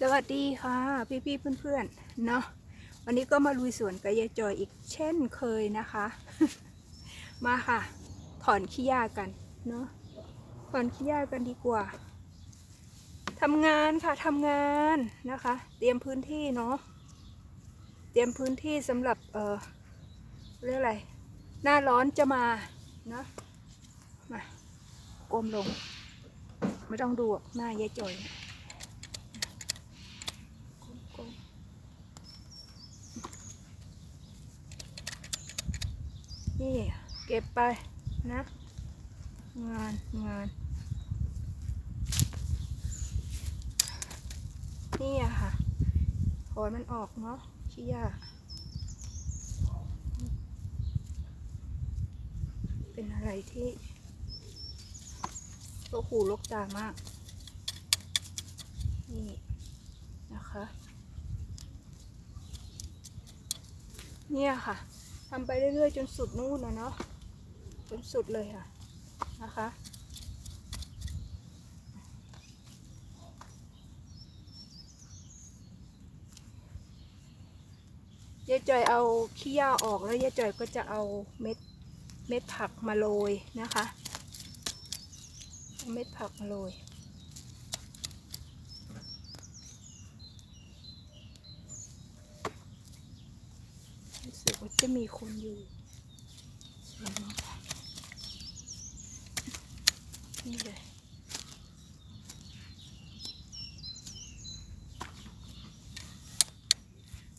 สวัสดีค่ะพี่พี่ๆเพื่อนๆเนาะวันนี้ก็มาลุยสวนกับยาจอยอีกเช่นเคยนะคะ มาค่ะ ถอนขี้ยากันเนาะถอนขี้ยากันดีกว่าทำงานค่ะทำงานนะคะ เตรียมพื้นที่เนาะเตรียมพื้นที่สำหรับเออเรียกอะไร หน้าร้อนจะมาเนาะมาก้มลง ไม่ต้องดูหน้ายายจอยเนี่ย ก้มๆ นี่เก็บไปนะ งานงานนี่อะค่ะขอนมันออกเนาะขี้ยาเป็นอะไรที่โลกหูโลกตามาก นี่นะคะ เนี่ยค่ะ ทำไปเรื่อยๆ จนสุดนู่นนะเนาะจนสุดเลยค่ะนะคะยายจอยเอาขี้หญ้าออกแล้วยายจอยก็จะเอาเม็ดเม็ดผักมาโรยนะคะ เม็ดผักมาโรย รู้สึกว่า จะมีคนอยู่สวยมากนี่เลย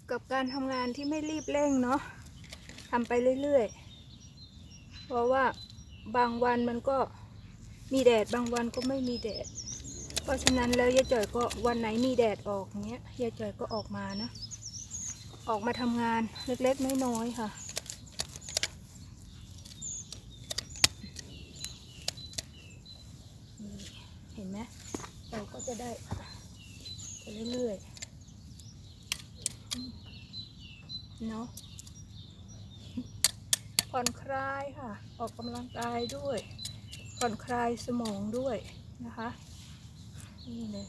กับการทำงานที่ไม่รีบเร่งเนาะทำไปเรื่อยๆ เพราะว่าบางวันมันก็มีแดดบางวันก็ไม่มีแดด เพราะฉะนั้นแล้วยายจ่อยก็วันไหนมีแดดออกเงี้ยยายจ่อยก็ออกมานะ ออกมาทำงานเล็กๆ น้อยๆ ค่ะ เห็นไหมเราก็จะได้ไปเรื่อยๆ เนาะผ่อนคลายค่ะ ออกกำลังกายด้วย ผ่อนคลายสมองด้วยนะคะ นี่เลย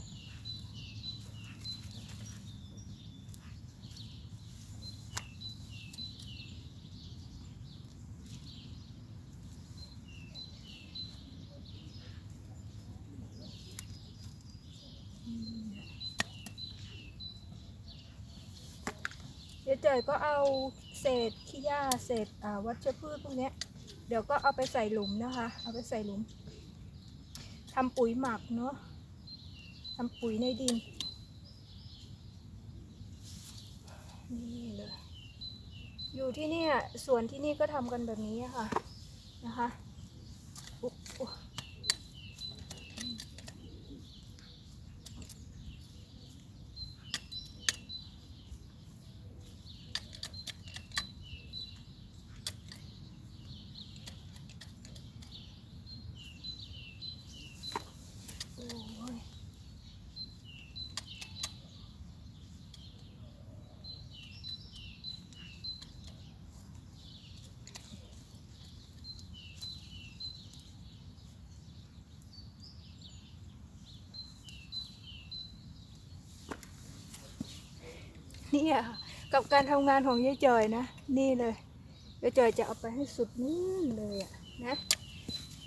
เจ่อยก็เอาเศษขี้หญ้าเศษวัชพืชพวกนี้เดี๋ยวก็เอาไปใส่หลุมนะคะ เอาไปใส่หลุมทำปุ๋ยหมักเนาะทำปุ๋ยในดินนี่เลยอยู่ที่นี่สวนที่นี่ก็ทำกันแบบนี้ค่ะนะคะอุ๊อุ๊โอ้ย เนี่ยกับการทำงานของยายจอยนะ นี่เลยยายจอยจะเอาไปให้สุดนู่นเลยอะนะ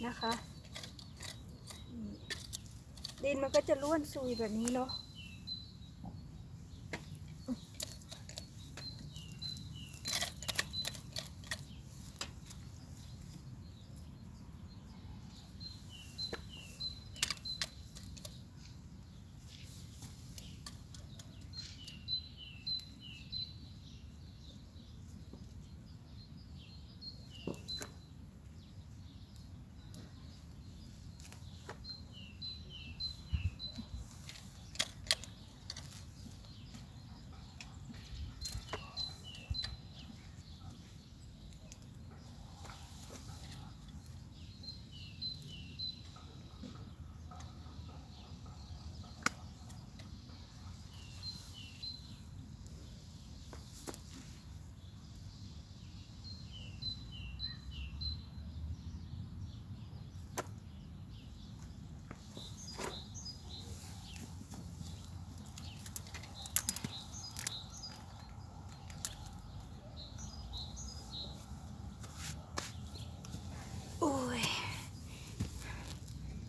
นะคะ ดินมันก็จะล้วนซุยแบบนี้เนาะ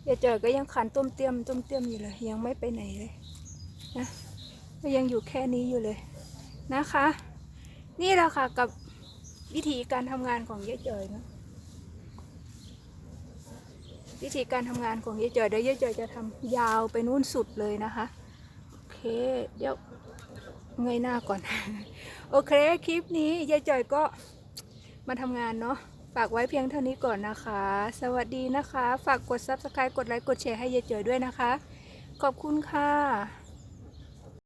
ยายจอยก็ยังขันต้มเตี้ยมต้มเตี้ยมอยู่เลย ยังไม่ไปไหนเลยนะก็ยังอยู่แค่นี้อยู่เลยนะคะ นี่แหละค่ะกับวิธีการทำงานของยายจอยเนะวิธีการทำงานของยายจอยเดี๋ยวยายจอยจะทำยาวไปนู่นสุดเลยนะคะโอเคเดี๋ยวเงยหน้าก่อน โอเคคลิปนี้ยายจอยก็มาทำงานเนาะ ฝากไว้เพียงเท่านี้ก่อนนะคะ สวัสดีนะคะ ฝากกด subscribe กดไลค์ กดแชร์ให้เยอะๆด้วยนะคะ ขอบคุณค่ะ